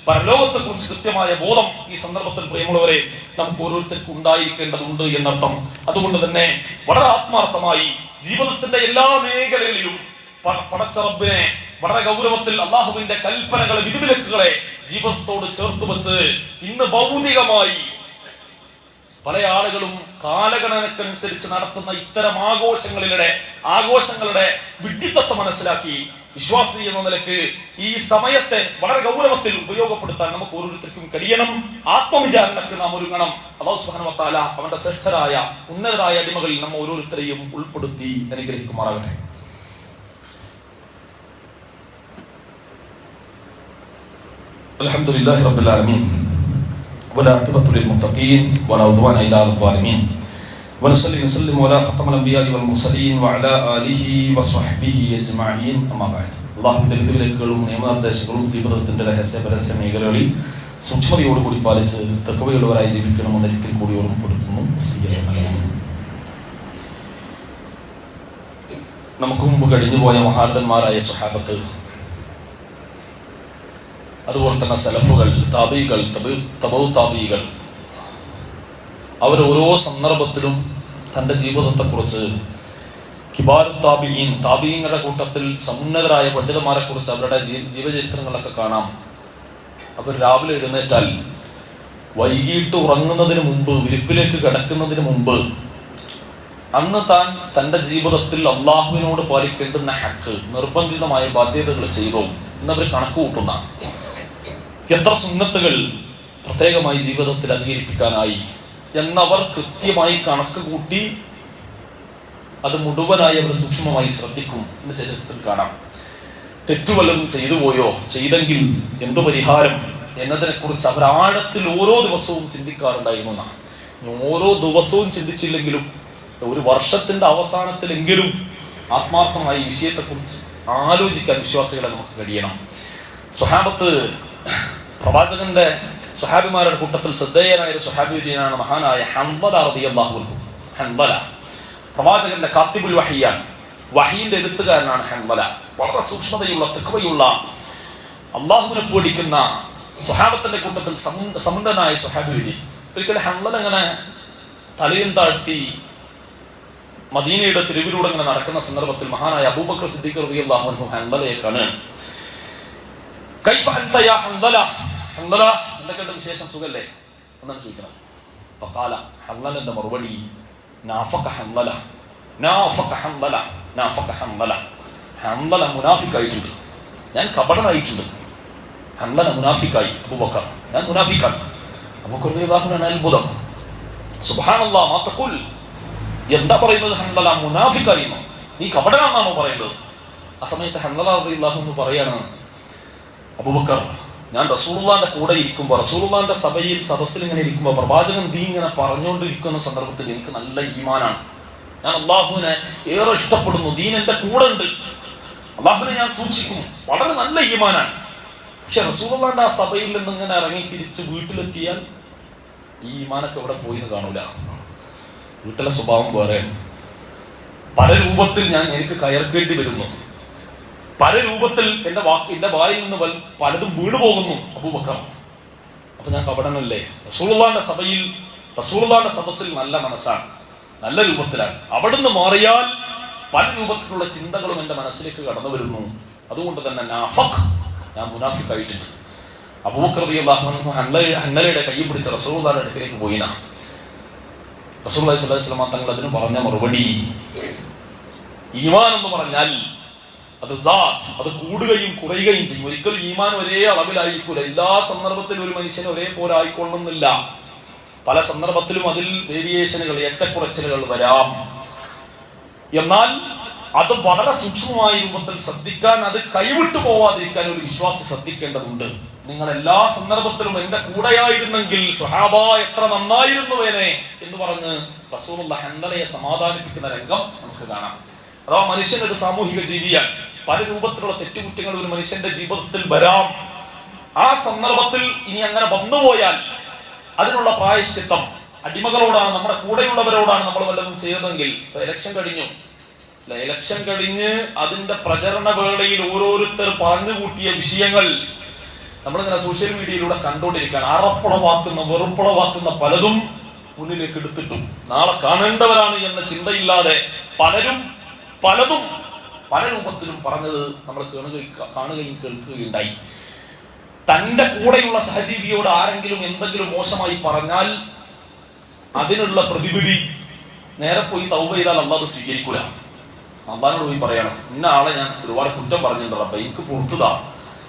പരലോകത്തെ കുറിച്ച് കൃത്യമായ ബോധം ഈ സന്ദർഭത്തിൽ പ്രിയമുള്ളവരെ നമുക്ക് ഓരോരുത്തർക്കും ഉണ്ടായിരിക്കേണ്ടതുണ്ട് എന്നർത്ഥം. അതുകൊണ്ട് തന്നെ വളരെ ആത്മാർത്ഥമായി ജീവിതത്തിന്റെ എല്ലാ മേഖലകളിലും പടച്ചറബിനെ വളരെ ഗൗരവത്തിൽ അള്ളാഹുവിന്റെ കൽപ്പനകളെ വിധിവിലക്കുകളെ ജീവിതത്തോട് ചേർത്ത് വെച്ച് ഇന്ന് ഭൗതികമായി പല ആളുകളും കാലഗണനക്കനുസരിച്ച് നടത്തുന്ന ഇത്തരം ആഘോഷങ്ങളിലെ ആഘോഷങ്ങളുടെ വിഡ്ഢിത്തത്തെ മനസ്സിലാക്കി വിശ്വാസി എന്ന നിലക്ക് ഈ സമയത്തെ വളരെ ഗൗരവത്തിൽ ഉപയോഗപ്പെടുത്താൻ നമുക്ക് ഓരോരുത്തർക്കും കഴിയണം ആത്മവിചാരണക്ക് നാം ഒരുങ്ങണം അള്ളാഹു സുബ്ഹാനഹു വ തആല അവന്റെ ശ്രേഷ്ഠരായ ഉന്നതരായ അടിമകളിൽ നമ്മ ഓരോരുത്തരെയും ഉൾപ്പെടുത്തി അനുഗ്രഹിക്കുമാറാകട്ടെ الحمد لله رب العالمين ولا عقبة للمتقين ولا عدوان إلا على الظالمين ونصلي وسلم على ختم الأنبياء والمرسلين وعلى آله وصحبه أجمعين أما بعد അള്ളാഹുവിന്റെ വിധിവിലക്കുകളും നിയമനിർദ്ദേശങ്ങളും ജീവിതത്തിന്റെ രഹസ്യ പരസ്യ മേഖലകളിൽ സൂക്ഷ്മതയോടുകൂടി പാലിച്ച് തെക്കവയുള്ളവരായി ജീവിക്കണമെന്ന് ഒരിക്കൽ കൂടി ഓർമ്മപ്പെടുത്തുന്നു വസിയ്യത്ത് നൽകുന്നു. നമുക്ക് മുമ്പ് കഴിഞ്ഞുപോയ മഹാരഥന്മാരായ സ്വഹാബത്ത് അതുപോലെ തന്നെ സലഫുകൾ താബികൾ തബൗ താബികൾ അവർ ഓരോ സന്ദർഭത്തിലും തന്റെ ജീവിതത്തെക്കുറിച്ച് കിബാർ താബിയീൻ താബിയങ്ങളുടെ കൂട്ടത്തിൽ സമുന്നതരായ പണ്ഡിതന്മാരെ കുറിച്ച് അവരുടെ ജീവചരിത്രങ്ങളൊക്കെ കാണാം. അവർ രാവിലെ എഴുന്നേറ്റാൽ വൈകിട്ട് ഉറങ്ങുന്നതിന് മുമ്പ് വിരിപ്പിലേക്ക് കിടക്കുന്നതിന് മുമ്പ് അന്ന് താൻ തന്റെ ജീവിതത്തിൽ അള്ളാഹുവിനോട് പാലിക്കേണ്ടുന്ന ഹക്ക് നിർബന്ധിതമായ ബാധ്യതകൾ ചെയ്തു എന്നവർ കണക്ക് കൂട്ടുന്ന എത്ര സുന്നത്തുകൾ പ്രത്യേകമായി ജീവിതത്തിൽ അധികരിപ്പിക്കാനായി എന്നവർ കൃത്യമായി കണക്ക് കൂട്ടി അത് മുഴുവനായി അവർ സൂക്ഷ്മമായി ശ്രദ്ധിക്കും എന്ന് ചരിത്രത്തിൽ കാണാം. തെറ്റു വല്ലതും ചെയ്തു പോയോ? ചെയ്തെങ്കിൽ എന്തു പരിഹാരം? എന്നതിനെ കുറിച്ച് അവർ ആഴത്തിൽ ഓരോ ദിവസവും ചിന്തിക്കാറുണ്ടായിരുന്നു എന്നാണ് ഓരോ ദിവസവും ചിന്തിച്ചില്ലെങ്കിലും ഒരു വർഷത്തിന്റെ അവസാനത്തിലെങ്കിലും ആത്മാർത്ഥമായി വിഷയത്തെക്കുറിച്ച് ആലോചിക്കാൻ വിശ്വാസികളെ നമുക്ക് കഴിയണം. സ്വഹാബത്ത് പ്രവാചകന്റെ സ്വഹാബിമാരുടെ കൂട്ടത്തിൽ ശ്രദ്ധേയനായ ഒരു സുഹാബിദ്ദീനാണ് മഹാനായ ഹംബല റളിയല്ലാഹു അൻഹു. ഹംബല പ്രവാചകന്റെ കാത്തിബുൽ വഹിയാൻ വഹീന്റെ എഴുത്തുകാരനാണ് ഹംബല വളരെ സൂക്ഷ്മതയുള്ള തെക്കുവയുള്ള അള്ളാഹുവിനെ പേടിക്കുന്ന സ്വഹാബത്തിന്റെ കൂട്ടത്തിൽ സമു- സമുന്നതനായ സ്വഹാബി ഒരിക്കലും ഹംബല അങ്ങനെ തലയും താഴ്ത്തി മദീനയുടെ തെരുവിലൂടെ ഇങ്ങനെ നടക്കുന്ന സന്ദർഭത്തിൽ മഹാനായ അബൂബക്കർ സിദ്ദീഖ് അൻഹു ഹംബലയെ കാണുകയാണ് കൈഫ അൻത യാ എന്തൊക്കെയുണ്ട് വിശേഷം? സുഖല്ലേ? എന്നാണ് ചോദിക്കണം. പക്കാല ഹംദലന്റെ മറുപടി നാഫക ഹംദല നാഫക ഹംദല നാഫക ഹംദല ഹംദല മുനാഫിക്കായിട്ടുണ്ട്. ഞാൻ കപടനായിട്ടുണ്ട്. ഹംദല മുനാഫിക്കായി അബൂബക്കർ. ഞാൻ മുനാഫിക്കാണ്. അബൂബക്കർ റളിയല്ലാഹുവിനാണ് അത്ഭുതം. സുബ്ഹാനല്ലാഹ് മാത്തക്കുൽ എന്താ പറയുന്നത് ഹംദല മുനാഫിക്കായിരുന്നു നീ കപടനാണെന്നാണോ പറയുന്നത്? ആ സമയത്ത് ഹംദല റളിയല്ലാഹു എന്ന് പറയാണ് അബൂബക്കർ ഞാൻ റസൂലുള്ളാന്റെ കൂടെ ഇരിക്കുമ്പോൾ റസൂലുള്ളാന്റെ സഭയിൽ സദസ്സിൽ ഇങ്ങനെ ഇരിക്കുമ്പോൾ പ്രവാചകൻ ദീ ഇങ്ങനെ പറഞ്ഞുകൊണ്ടിരിക്കുന്ന സന്ദർഭത്തിൽ എനിക്ക് നല്ല ഈമാനാണ്. ഞാൻ അള്ളാഹുവിനെ ഏറെ ഇഷ്ടപ്പെടുന്നു. ദീൻ എന്റെ കൂടെ ഉണ്ട്. അള്ളാഹുവിനെ ഞാൻ സൂക്ഷിക്കും വളരെ നല്ല ഈമാനാണ്. പക്ഷെ റസൂലുള്ളാന്റെ ആ സഭയിൽ നിന്ന് ഇങ്ങനെ ഇറങ്ങി തിരിച്ച് വീട്ടിലെത്തിയാൽ ഈ ഈമാനൊക്കെ ഇവിടെ പോയി എന്ന് കാണൂല. വീട്ടിലെ സ്വഭാവം വേറെയാണ് പല രൂപത്തിൽ ഞാൻ എനിക്ക് കയർക്കേണ്ടി വരുന്നു. പല രൂപത്തിൽ എന്റെ വാക്ക് എന്റെ വായിൽ നിന്ന് പലതും വീണു പോകുന്നു അബൂബക്കർ. അപ്പൊ ഞാൻ കപടനല്ലേ? റസൂള്ളാന്റെ സഭയിൽ റസൂള്ളാന്റെ സദസ്സിൽ നല്ല മനസ്സാണ്. നല്ല രൂപത്തിലാണ്. അവിടുന്ന് മാറിയാൽ പല രൂപത്തിലുള്ള ചിന്തകളും എന്റെ മനസ്സിലേക്ക് കടന്നു വരുന്നു. അതുകൊണ്ട് തന്നെ നാഫഖ് ഞാൻ മുനാഫിക്കായിട്ടുണ്ട്. അബൂബക്കർ ഹന്നലയുടെ കൈ പിടിച്ച റസൂള്ളാന്റെ അടുക്കിലേക്ക് പോയിനാ. റസൂലുള്ളാഹി സ്വല്ലല്ലാഹു തങ്ങൾ അതിന് പറഞ്ഞ മറുപടി ഈമാൻ എന്ന് പറഞ്ഞാൽ അത് സാത് അത് കൂടുകയും കുറയുകയും ചെയ്യും. ഒരിക്കലും ഈമാൻ ഒരേ അളവിലായിക്കൂല എല്ലാ സന്ദർഭത്തിലും ഒരു മനുഷ്യന് ഒരേപോലെ ആയിക്കൊള്ളുന്നില്ല പല സന്ദർഭത്തിലും അതിൽ വേരിയേഷനുകൾ ഏറ്റക്കുറച്ചിലുകൾ വരാം. എന്നാൽ അത് വളരെ സൂക്ഷ്മമായ രൂപത്തിൽ ശ്രദ്ധിക്കാൻ അത് കൈവിട്ടു പോവാതിരിക്കാൻ ഒരു വിശ്വാസി ശ്രദ്ധിക്കേണ്ടതുണ്ട്. നിങ്ങൾ എല്ലാ സന്ദർഭത്തിലും എന്റെ കൂടെയായിരുന്നെങ്കിൽ സുഹാബ എത്ര നന്നായിരുന്നുവേനെ എന്ന് പറഞ്ഞ് റസൂലുള്ള ഹന്തലയെ സമാധാനിപ്പിക്കുന്ന രംഗം നമുക്ക് കാണാം. അഥവാ മനുഷ്യൻ ഒരു സാമൂഹിക ജീവിയാണ് പല രൂപത്തിലുള്ള തെറ്റുകുറ്റങ്ങൾ ഒരു മനുഷ്യന്റെ ജീവിതത്തിൽ വരാം. ആ സന്ദർഭത്തിൽ ഇനി അങ്ങനെ വന്നുപോയാൽ അതിനുള്ള പ്രായശ്ചിത്തം അടിമകളോടാണ് നമ്മുടെ കൂടെയുള്ളവരോടാണ് നമ്മൾ വല്ലതും ചെയ്തതെങ്കിൽ ഇപ്പൊ ഇലക്ഷൻ കഴിഞ്ഞു. ഇലക്ഷൻ കഴിഞ്ഞ് അതിന്റെ പ്രചരണ വേളയിൽ ഓരോരുത്തർ പറഞ്ഞു കൂട്ടിയ വിഷയങ്ങൾ നമ്മളിങ്ങനെ സോഷ്യൽ മീഡിയയിലൂടെ കണ്ടുകൊണ്ടിരിക്കുകയാണ്. അറപ്പുളവാക്കുന്ന വെറുപ്പുളവാക്കുന്ന പലതും മുന്നിലേക്ക് എടുത്തിട്ടും. നാളെ കാണേണ്ടവരാണ് എന്ന ചിന്തയില്ലാതെ പലരും പലതും പല രൂപത്തിലും പറഞ്ഞത് നമ്മൾ കാണുകയും കാണുകയും കേൾക്കുകയുണ്ടായി. തന്റെ കൂടെയുള്ള സഹജീവിയോട് ആരെങ്കിലും എന്തെങ്കിലും മോശമായി പറഞ്ഞാൽ അതിനുള്ള പ്രതിവിധി നേരെ പോയി തൗബ ചെയ്താൽ അള്ളാഹ് സ്വീകരിക്കൂല. അള്ളാഹിനോട് പോയി പറയണം. ഇന്ന ആളെ ഞാൻ ഒരുപാട് കുറ്റം പറഞ്ഞിട്ടുണ്ട് റബ്ബ എനിക്ക് പുറത്തുതാ.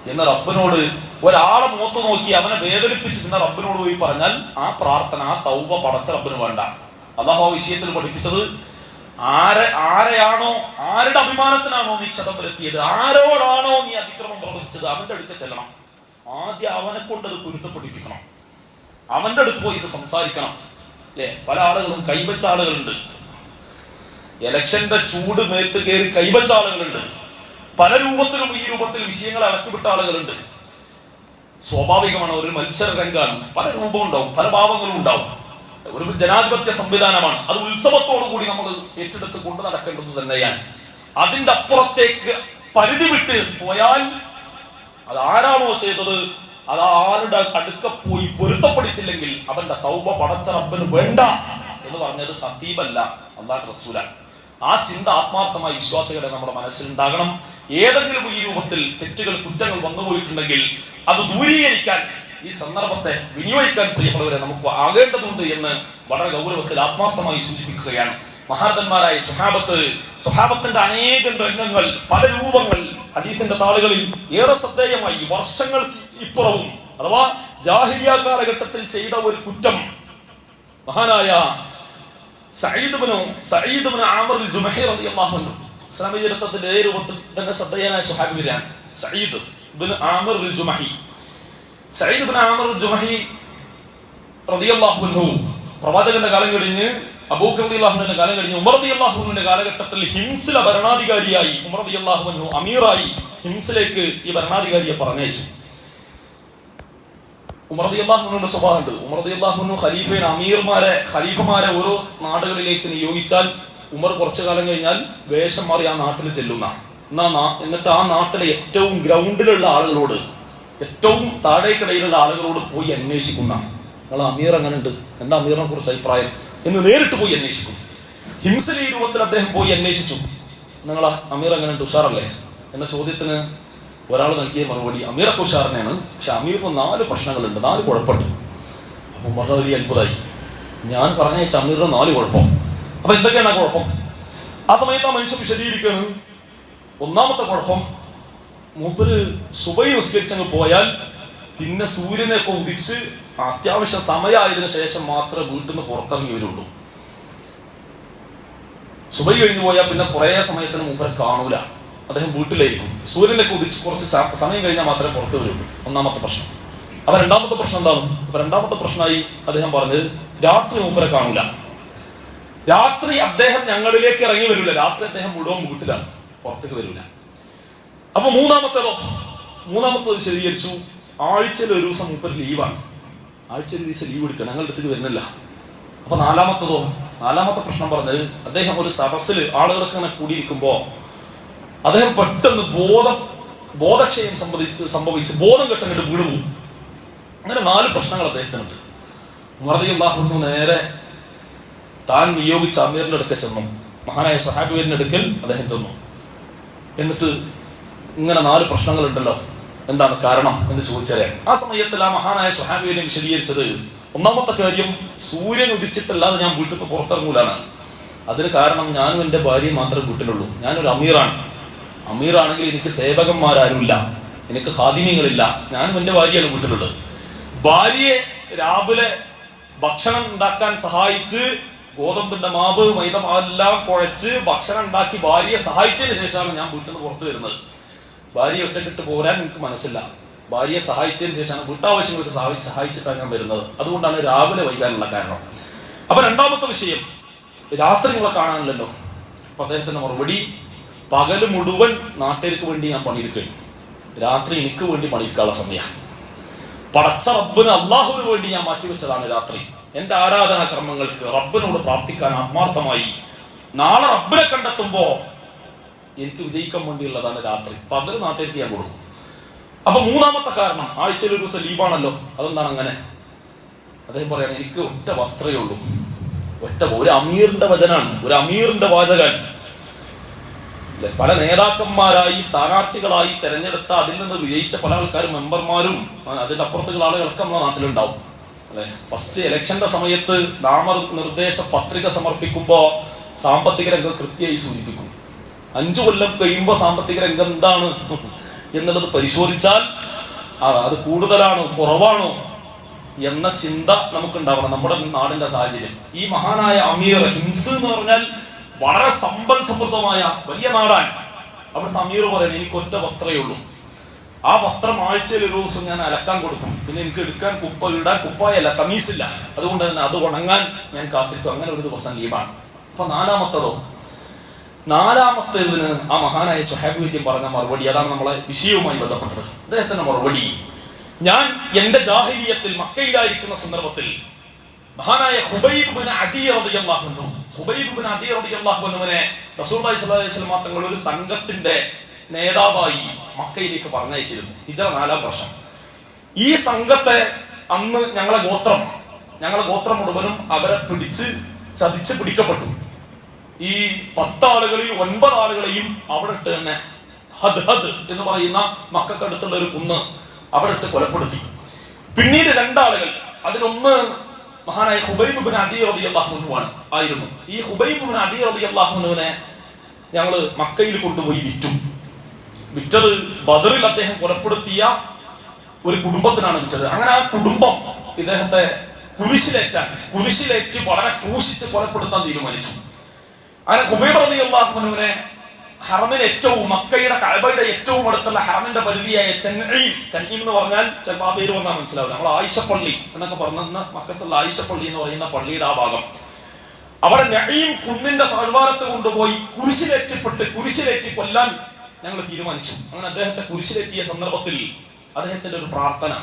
എന്ന റബ്ബിനോട് ഒരാളെ മുഖത്ത് നോക്കി അവനെ വേദനിപ്പിച്ച് നിന്ന റബ്ബിനോട് പോയി പറഞ്ഞാൽ ആ പ്രാർത്ഥന ആ തൗബ പടച്ച റബ്ബിന് വേണ്ട. അള്ളാഹു ആ വിഷയത്തിൽ പഠിപ്പിച്ചത് ആരെ ആരെയാണോ ആരുടെ അഭിമാനത്തിനാണോ നീ ക്ഷതത്തിലെത്തിയത്? ആരോടാണോ നീ അതിക്രമം പ്രവർത്തിച്ചത് അവന്റെ അടുക്ക ചെല്ലണം. ആദ്യം അവനെ കൊണ്ട് അത് അവന്റെ അടുത്ത് പോയി ഇത് സംസാരിക്കണം. അല്ലേ? പല ആളുകളും കൈവച്ച ആളുകളുണ്ട്. ഇലക്ഷന്റെ ചൂട് മേത്ത് കയറി കൈവച്ച ആളുകളുണ്ട്. പല രൂപത്തിലും ഈ രൂപത്തിൽ വിഷയങ്ങൾ അടക്കിവിട്ട ആളുകളുണ്ട്. സ്വാഭാവികമാണ് ഒരു മത്സര രംഗമാണ് പല രൂപം ഉണ്ടാവും പല ഭാവങ്ങളും ഉണ്ടാവും. ഒരു ജനാധിപത്യ സംവിധാനമാണ്. അത് ഉത്സവത്തോടു കൂടി നമ്മൾ ഏറ്റെടുത്ത് കൊണ്ടു നടക്കേണ്ടത് തന്നെയാണ്. അതിന്റെ അപ്പുറത്തേക്ക് പരിധി വിട്ട് പോയാൽ അത് ആരാണോ ചെയ്തത്? അത് ആരുടെ അടുക്ക പോയി പൊരുത്തപ്പെടിച്ചില്ലെങ്കിൽ അവന്റെ തൗബ പടച്ച റബ്ബന് വേണ്ട എന്ന് പറഞ്ഞത് ഹത്തീബല്ല അള്ളാഹ് റസൂലാണ്. ആ ചിന്ത ആത്മാർത്ഥമായ വിശ്വാസികളെ നമ്മുടെ മനസ്സിലുണ്ടാകണം. ഏതെങ്കിലും ഈ രൂപത്തിൽ തെറ്റുകൾ കുറ്റങ്ങൾ വന്നുപോയിട്ടുണ്ടെങ്കിൽ അത് ദൂരീകരിക്കാൻ ഈ സന്ദർഭത്തെ വിനിയോഗിക്കാൻ പ്രിയമുള്ളവരെ നമുക്ക് ആകേണ്ടതുണ്ട് എന്ന് വളരെ ഗൗരവത്തിൽ ആത്മാർത്ഥമായി സൂചിപ്പിക്കുകയാണ്. മഹാരഥന്മാരായ സ്വഹാബത്ത്. സ്വഹാബത്തിന്റെ അനേകം രംഗങ്ങൾ പല രൂപങ്ങൾ ഹദീസിന്റെ താളുകളിൽ ഏറെ ശ്രദ്ധേയമായി വർഷങ്ങൾക്ക് ഇപ്പുറവും അഥവാ ജാഹിലിയ കാലഘട്ടത്തിൽ ചെയ്ത ഒരു കുറ്റം. മഹാനായ സയ്യിദ്ബിനു സയ്യിദ്ബിന് ആമറിൽ ജുമഹി റളിയല്ലാഹു അൻഹു. ഇസ്ലാമിക ചരിത്രത്തിന്റെ ഏറെ രൂപത്തിൽ തന്നെ ശ്രദ്ധേയനായ സുഹാബിരാൻ Sayyid bin Amir Jumahi. Sayyid പ്രവാചകന്റെ കാലം കഴിഞ്ഞ് അബൂഖിന്റെ കാലം കഴിഞ്ഞ് ഉമർ അള്ളാഹുവിന്റെ കാലഘട്ടത്തിൽ ഹിംസിലെ ഭരണാധികാരിയായി ഉമർ റളിയല്ലാഹു അൻഹു അമീറായി ഹിംസിലേക്ക് ഈ ഭരണാധികാരിയെ പറഞ്ഞയച്ചു. ഉമർ റളിയല്ലാഹുവിന്റെ സ്വഭാവമുണ്ട്. ഉമർ അള്ളാഹുനു ഖലീഫയുടെ അമീർമാരെ ഖലീഫമാരെ ഓരോ നാടുകളിലേക്ക് നിയോഗിച്ചാൽ ഉമർ കുറച്ചു കാലം കഴിഞ്ഞാൽ വേഷം മാറി ആ നാട്ടിൽ ചെല്ലുന്ന. എന്നാ എന്നിട്ട് ആ നാട്ടിലെ ഏറ്റവും ഗ്രൗണ്ടിലുള്ള ആളുകളോട് ഏറ്റവും താഴേക്കിടയിലുള്ള ആളുകളോട് പോയി അന്വേഷിക്കുന്ന നിങ്ങൾ അമീർ അങ്ങനെ ഉണ്ട് എന്താ അമീറിനെ കുറിച്ച് അഭിപ്രായം? എന്ന് നേരിട്ട് പോയി അന്വേഷിക്കും. ഹിംസലി രൂപത്തിൽ അദ്ദേഹം പോയി അന്വേഷിച്ചു. നിങ്ങൾ അമീർ അങ്ങനെ ഉണ്ട് ഉഷാറല്ലേ? എന്ന ചോദ്യത്തിന് ഒരാൾ നൽകിയ മറുപടി അമീറൊക്കെ ഉഷാറിനെയാണ്. പക്ഷെ അമീറിന് നാല് പ്രശ്നങ്ങളുണ്ട് നാല് കുഴപ്പമുണ്ട്. അപ്പം വളരെ വലിയ അത്ഭുതമായി. ഞാൻ പറഞ്ഞ അമീറിന് നാല് കുഴപ്പം. അപ്പൊ എന്തൊക്കെയാണ് ആ കുഴപ്പം? ആ സമയത്ത് ആ മനുഷ്യൻ വിശദീകരിക്കുകയാണ്. ഒന്നാമത്തെ കുഴപ്പം മൂപ്പര് സുബൈ നിസ്കരിച്ചങ്ങ് പോയാൽ പിന്നെ സൂര്യനെയൊക്കെ ഉദിച്ച് അത്യാവശ്യം സമയമായതിനു ശേഷം മാത്രമേ വീട്ടിൽ നിന്ന് പുറത്തിറങ്ങി വരുള്ളൂ. സുബൈ കഴിഞ്ഞു പോയാൽ പിന്നെ കുറേ സമയത്തിന് മൂപ്പരെ കാണൂല. അദ്ദേഹം വീട്ടിലായിരിക്കും. സൂര്യനൊക്കെ ഉദിച്ച് കുറച്ച് സമയം കഴിഞ്ഞാൽ മാത്രമേ പുറത്ത് വരുള്ളൂ. ഒന്നാമത്തെ പ്രശ്നം. അപ്പൊ രണ്ടാമത്തെ പ്രശ്നം എന്താണ്? അപ്പൊ രണ്ടാമത്തെ പ്രശ്നമായി അദ്ദേഹം പറഞ്ഞത് രാത്രി മൂപ്പരെ കാണൂല. രാത്രി അദ്ദേഹം ഞങ്ങളിലേക്ക് ഇറങ്ങി വരില്ല രാത്രി അദ്ദേഹം മുഴുവൻ വീട്ടിലാണ്. പുറത്തേക്ക് വരില്ല അപ്പൊ മൂന്നാമത്തേതോ? മൂന്നാമത്തേത് വിശദീകരിച്ചു. ആഴ്ചയിൽ ഒരു ദിവസം മൂപ്പര് ലീവാണ്. ആഴ്ചയിൽ ഒരു ദിവസം ലീവ് എടുക്കുക. ഞങ്ങളുടെ അടുത്തേക്ക് വരുന്നില്ല. അപ്പൊ നാലാമത്തതോ? നാലാമത്തെ പ്രശ്നം പറഞ്ഞത് അദ്ദേഹം ഒരു സദസ്സിൽ ആളുകളൊക്കെ അങ്ങനെ കൂടിയിരിക്കുമ്പോ അദ്ദേഹം പെട്ടെന്ന് ബോധം ബോധക്ഷയം സംബന്ധിച്ച് സംഭവിച്ച് ബോധം കെട്ടങ്ങോട്ട് വീണു പോകും അങ്ങനെ നാല് പ്രശ്നങ്ങൾ അദ്ദേഹത്തിനുണ്ട്. മറദിയുള്ളാഹുന്നു നേരെ താൻ നിയോഗിച്ച അമീറിന്റെ അടുക്കൽ ചെന്നു. മഹാനായ സഹാബിയുടെ അടുക്കൽ അദ്ദേഹം ചെന്നു. എന്നിട്ട് ഇങ്ങനെ നാല് പ്രശ്നങ്ങളുണ്ടല്ലോ. എന്താണ് കാരണം എന്ന് ചോദിച്ചാൽ ആ സമയത്തിൽ ആ മഹാനായ സുഹാബിയെ വിശദീകരിച്ചത് ഒന്നാമത്തെ കാര്യം സൂര്യൻ ഉദിച്ചിട്ടല്ലാതെ ഞാൻ വീട്ടിൽ നിന്ന് പുറത്തിറങ്ങൂലാണ് അതിന് കാരണം ഞാനും എന്റെ ഭാര്യയും മാത്രമേ വീട്ടിലുള്ളൂ. ഞാനൊരു അമീറാണ്. അമീറാണെങ്കിൽ എനിക്ക് സേവകന്മാരാരുമില്ല. എനിക്ക് ഹാദിമ്യങ്ങളില്ല ഞാനും എന്റെ ഭാര്യയാണ് വീട്ടിലുള്ളത്. ഭാര്യയെ രാവിലെ ഭക്ഷണം ഉണ്ടാക്കാൻ സഹായിച്ച് ഗോതമ്പിന്റെ മാവ് മൈദ എല്ലാം കുഴച്ച് ഭക്ഷണം ഉണ്ടാക്കി ഭാര്യയെ സഹായിച്ചതിന് ശേഷമാണ് ഞാൻ വീട്ടിൽ നിന്ന് പുറത്തു വരുന്നത്. ഭാര്യയെ ഒറ്റക്കിട്ട് പോരാൻ എനിക്ക് മനസ്സില്ല. ഭാര്യയെ സഹായിച്ചതിന് ശേഷമാണ് വീട്ടാവശ്യങ്ങൾക്ക് സഹായി സഹായിച്ചിട്ടാണ് ഞാൻ വരുന്നത്. അതുകൊണ്ടാണ് രാവിലെ വൈകാനുള്ള കാരണം. അപ്പൊ രണ്ടാമത്തെ വിഷയം രാത്രി നിങ്ങളെ കാണാനില്ലല്ലോ. അപ്പൊ അദ്ദേഹത്തിന്റെ മറുപടി പകൽ മുഴുവൻ നാട്ടുകാർക്ക് വേണ്ടി ഞാൻ പണിയെടുക്കുകയും രാത്രി എനിക്ക് വേണ്ടി പണിയെടുക്കാനുള്ള സമയം പടച്ച റബ്ബിന് അള്ളാഹുവിന് വേണ്ടി ഞാൻ മാറ്റിവെച്ചതാണ് രാത്രി. എന്റെ ആരാധനാ കർമ്മങ്ങൾക്ക് റബ്ബിനോട് പ്രാർത്ഥിക്കാൻ ആത്മാർത്ഥമായി നാളെ റബ്ബിനെ കണ്ടെത്തുമ്പോ എനിക്ക് വിജയിക്കാൻ വേണ്ടിയുള്ളതാണ് രാത്രി. പകൽ നാട്ടിലേക്ക് ഞാൻ കൊടുക്കും. അപ്പൊ മൂന്നാമത്തെ കാരണം ആഴ്ചയിൽ ഒരു ദിവസം ലീവാണല്ലോ അതെന്താണ് അങ്ങനെ? അദ്ദേഹം പറയാണ് എനിക്ക് ഒറ്റ വസ്ത്രമേ ഉള്ളൂ. ഒറ്റ ഒരു അമീറിന്റെ വചനാണ്. ഒരു അമീറിന്റെ വാചകൻ. പല നേതാക്കന്മാരായി സ്ഥാനാർത്ഥികളായി തെരഞ്ഞെടുത്ത അതിൽ നിന്ന് വിജയിച്ച പല ആൾക്കാരും മെമ്പർമാരും അതിന്റെ അപ്പുറത്തുള്ള ആളുകളൊക്കെ നമ്മുടെ നാട്ടിലുണ്ടാവും. അല്ലെ? ഫസ്റ്റ് ഇലക്ഷന്റെ സമയത്ത് നാമനിർദ്ദേശ പത്രിക സമർപ്പിക്കുമ്പോ സാമ്പത്തിക രംഗം കൃത്യമായി സൂചിപ്പിക്കും അഞ്ചു കൊല്ലം കഴിയുമ്പോൾ സാമ്പത്തിക രംഗം എന്താണ് എന്നുള്ളത് പരിശോധിച്ചാൽ അത് കൂടുതലാണോ കുറവാണോ എന്ന ചിന്ത നമുക്കുണ്ടാവണം. നമ്മുടെ നാടിന്റെ സാഹചര്യം. ഈ മഹാനായ അമീർ ഹിംസ് എന്ന് പറഞ്ഞാൽ വളരെ സമ്പൽ സമൃദ്ധമായ വലിയ നാടാണ്. അവിടുത്തെ അമീർ പറയണം എനിക്ക് ഒറ്റ വസ്ത്രമേ ഉള്ളൂ. ആ വസ്ത്രം ആഴ്ചയിൽ ഒരു ദിവസം ഞാൻ അലക്കാൻ കൊടുക്കും. പിന്നെ എനിക്ക് എടുക്കാൻ കുപ്പ ഇടാൻ കുപ്പായല്ല കമീസില്ല. അതുകൊണ്ട് തന്നെ അത് ഉണങ്ങാൻ ഞാൻ കാത്തിരിക്കും. അങ്ങനെ ഒരു ദിവസം ലീവാണ്. അപ്പൊ നാലാമത്തതോ നാലാമത്തേതിന് ആ മഹാനായ സുഹാബി വൈദ്യം പറഞ്ഞ മറുപടി അതാണ് നമ്മളെ വിഷയവുമായി ബന്ധപ്പെട്ടത്. അദ്ദേഹത്തിന്റെ മറുപടി ഞാൻ എന്റെ ജാഹിലിയത്തിൽ മക്കയിലായിരിക്കുന്ന സന്ദർഭത്തിൽ മഹാനായ ഹുബൈബ് ഹുബൈബ് ഒരു സംഘത്തിന്റെ നേതാവായി മക്കയിലേക്ക് പറഞ്ഞയച്ചിരുന്നു. ഹിജറ നാലാം വർഷം. ഈ സംഘത്തെ അന്ന് ഞങ്ങളെ ഗോത്രം ഞങ്ങളെ ഗോത്രം മുഴുവനും അവരെ പിടിച്ച് ചതിച്ച് പിടിക്കപ്പെട്ടു. ഈ പത്താളുകളിൽ ഒൻപത് ആളുകളെയും അവിടെ ഇട്ട് തന്നെ ഹദ് ഹദ് എന്ന് പറയുന്ന മക്കൾക്കടുത്തുള്ള ഒരു കുന്ന് അവിടെ ഇട്ട് കൊലപ്പെടുത്തി. പിന്നീട് രണ്ടാളുകൾ അതിലൊന്ന് മഹാനായ ഹുബൈബ് ബിൻ അദി റബി അള്ളാഹുനുവാണ് ആയിരുന്നു. ഈ ഹുബൈബ് ബിൻ അദി റബി അള്ളാഹുനുവിനെ ഞങ്ങൾ മക്കയിൽ കൊണ്ടുപോയി വിറ്റു. വിറ്റത് ബദറിൽ അദ്ദേഹം കൊലപ്പെടുത്തിയ ഒരു കുടുംബത്തിനാണ് വിറ്റത്. അങ്ങനെ ആ കുടുംബം ഇദ്ദേഹത്തെ കുരിശിലേറ്റാൻ കുരിശിലേറ്റ് വളരെ ക്രൂശിച്ച് കൊലപ്പെടുത്താൻ തീരുമാനിച്ചു. അങ്ങനെ ഹുബൈബ് റതി അള്ളാഹുവിനെ ഹറമിന് ഏറ്റവും മക്കയുടെ കഴബയുടെ ഏറ്റവും അടുത്തുള്ള ഹറമിന്റെ പരിധിയായ തെന്നീം തെന്നീം എന്ന് പറഞ്ഞാൽ ചിലപ്പോൾ ആ പേര് വന്നാൽ മനസ്സിലാവില്ല നമ്മൾ ആയിഷപ്പള്ളി എന്നൊക്കെ പറഞ്ഞ മക്കത്തുള്ള ആയിഷപ്പള്ളി എന്ന് പറയുന്ന പള്ളിയുടെ ആ ഭാഗം. അവിടെ നഈം കുന്നിന്റെ താഴ്വാരത്ത് കൊണ്ടുപോയി കുരിശിലേറ്റപ്പെട്ട് കുരിശിലേറ്റി കൊല്ലാൻ ഞങ്ങൾ തീരുമാനിച്ചു. അങ്ങനെ അദ്ദേഹത്തെ കുരിശിലേറ്റിയ സന്ദർഭത്തിൽ അദ്ദേഹത്തിന്റെ ഒരു പ്രാർത്ഥന.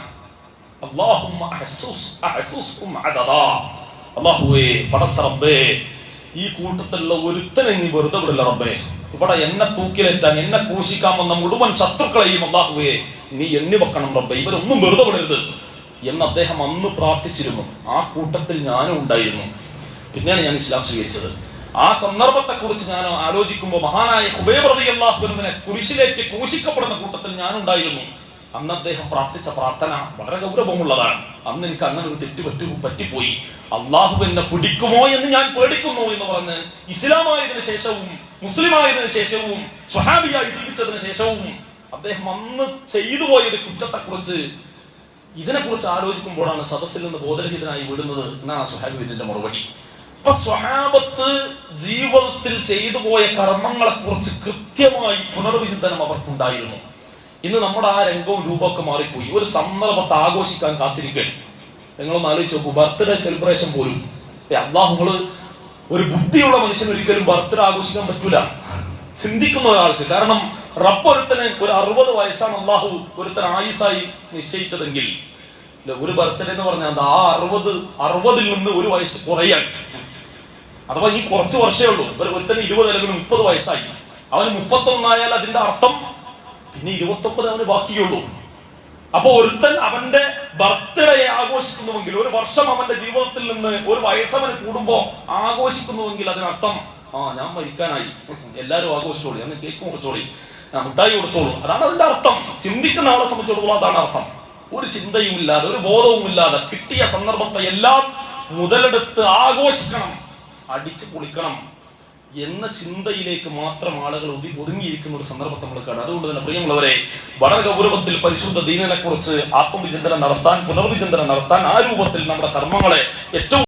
അല്ലാഹുമ്മ അഹസൂസ് അഹ്സുസ്ഹും അദദാ. അല്ലാഹുവേ പടച്ച റബ്ബേ ഈ കൂട്ടത്തിലുള്ള ഒരുത്തനെ നീ വെറുതെ വിടില്ല റബ്ബേ. ഇവിടെ എന്നെ തൂക്കിലേറ്റാൻ എന്നെ ക്രൂശിക്കാൻ വന്ന മുഴുവൻ ശത്രുക്കളെയും അള്ളാഹുവേ നീ എണ്ണി വെക്കണം റബ്ബേ. ഇവരൊന്നും വെറുതെ വിടരുത്. എന്ന് അദ്ദേഹം അന്ന് പ്രാർത്ഥിച്ചിരുന്നു. ആ കൂട്ടത്തിൽ ഞാനും ഉണ്ടായിരുന്നു. പിന്നെയാണ് ഞാൻ ഇസ്ലാം സ്വീകരിച്ചത്. ആ സന്ദർഭത്തെക്കുറിച്ച് ഞാൻ ആലോചിക്കുമ്പോൾ മഹാനായ ഹുബൈബ്രതി അള്ളാഹുബിനെ കുരിശിലേറ്റ് ക്രൂശിക്കപ്പെടുന്ന കൂട്ടത്തിൽ ഞാനുണ്ടായിരുന്നു. അന്ന് അദ്ദേഹം പ്രാർത്ഥിച്ച പ്രാർത്ഥന വളരെ ഗൗരവമുള്ളതാണ്. അന്ന് എനിക്ക് അങ്ങനെ ഒരു തെറ്റ് പറ്റു പറ്റിപ്പോയി. അള്ളാഹു എന്നെ പിടിക്കുമോ എന്ന് ഞാൻ പേടിക്കുന്നു എന്ന് പറഞ്ഞ് ഇസ്ലാമായതിനു ശേഷവും മുസ്ലിമായതിനു ശേഷവും സ്വഹാബിയായി ജീവിച്ചതിനു ശേഷവും അദ്ദേഹം അന്ന് ചെയ്തു പോയത് കുറ്റത്തെക്കുറിച്ച് ഇതിനെക്കുറിച്ച് ആലോചിക്കുമ്പോഴാണ് സദസ്സിൽ നിന്ന് ബോധരഹിതനായി വിടുന്നത് എന്നാണ് സുഹാബിന്റെ മറുപടി. അപ്പൊ സ്വഹാബത്ത് ജീവിതത്തിൽ ചെയ്തു പോയ കർമ്മങ്ങളെ കുറിച്ച് കൃത്യമായി പുനർവിചിന്തനം അവർക്കുണ്ടായിരുന്നു. ഇന്ന് നമ്മുടെ ആ രംഗവും രൂപമൊക്കെ മാറിപ്പോയി. ഒരു സന്ദർഭത്തെ ആഘോഷിക്കാൻ കാത്തിരിക്കുകയാണ്. നിങ്ങളൊന്ന് ആലോചിച്ച് നോക്കൂ ബർത്ത്ഡേ സെലിബ്രേഷൻ പോലും. അള്ളാഹുങ്ങൾ ഒരു ബുദ്ധിയുള്ള മനുഷ്യന് ഒരിക്കലും ബർത്ത്ഡേ ആഘോഷിക്കാൻ പറ്റൂല. ചിന്തിക്കുന്ന ഒരാൾക്ക്. കാരണം റബ്ബ് ഒരുത്തന് ഒരു അറുപത് വയസ്സാണ് അള്ളാഹു ഒരുത്തൻ ആയുസായി നിശ്ചയിച്ചതെങ്കിൽ ഒരു ബർത്ത്ഡേ എന്ന് പറഞ്ഞാൽ എന്താ? ആ അറുപത് അറുപതിൽ നിന്ന് ഒരു വയസ്സ് കുറയാൻ. അഥവാ ഈ കുറച്ച് വർഷമേ ഉള്ളൂ. ഒരു ഒരുത്തന് ഇരുപത് അല്ലെങ്കിൽ മുപ്പത് വയസ്സായി. അവന് മുപ്പത്തൊന്നായാൽ അതിന്റെ അർത്ഥം പിന്നെ ഇരുപത്തൊമ്പത് അവന് ബാക്കിയുള്ളൂ. അപ്പൊ ഒരുത്തൻ അവന്റെ ബർത്ത്ഡേ ആഘോഷിക്കുന്നുവെങ്കിൽ ഒരു വർഷം അവന്റെ ജീവിതത്തിൽ നിന്ന് ഒരു വയസ്സവന് കൂടുമ്പോ ആഘോഷിക്കുന്നുവെങ്കിൽ അതിനർത്ഥം ആ ഞാൻ മരിക്കാനായി. എല്ലാവരും ആഘോഷിച്ചോളി. അന്ന് കേക്ക് മുറിച്ചോളി. ഞാൻ മിഠായി കൊടുത്തോളൂ. അതാണ് അതിന്റെ അർത്ഥം. ചിന്തിക്കുന്ന ആളെ സംബന്ധിച്ചിടത്തോളം അതാണ് അർത്ഥം. ഒരു ചിന്തയും ഇല്ലാതെ ഒരു ബോധവും ഇല്ലാതെ കിട്ടിയ സന്ദർഭത്തെ എല്ലാം മുതലെടുത്ത് ആഘോഷിക്കണം അടിച്ചു പൊളിക്കണം. എന്ന ചിന്തയിലേക്ക് മാത്രം ആളുകൾ ഒതി ഒതുങ്ങിയിരിക്കുന്ന ഒരു സന്ദർഭത്തെ നമ്മൾ കാണും. അതുകൊണ്ട് തന്നെ പ്രിയമുള്ളവരെ വളരെ ഗൗരവത്തിൽ പരിശുദ്ധ ദീനനെക്കുറിച്ച് ആത്മവിചിന്തനം നടത്താൻ പുനർവിചിന്തനം നടത്താൻ ആ രൂപത്തിൽ നമ്മുടെ കർമ്മങ്ങളെ ഏറ്റവും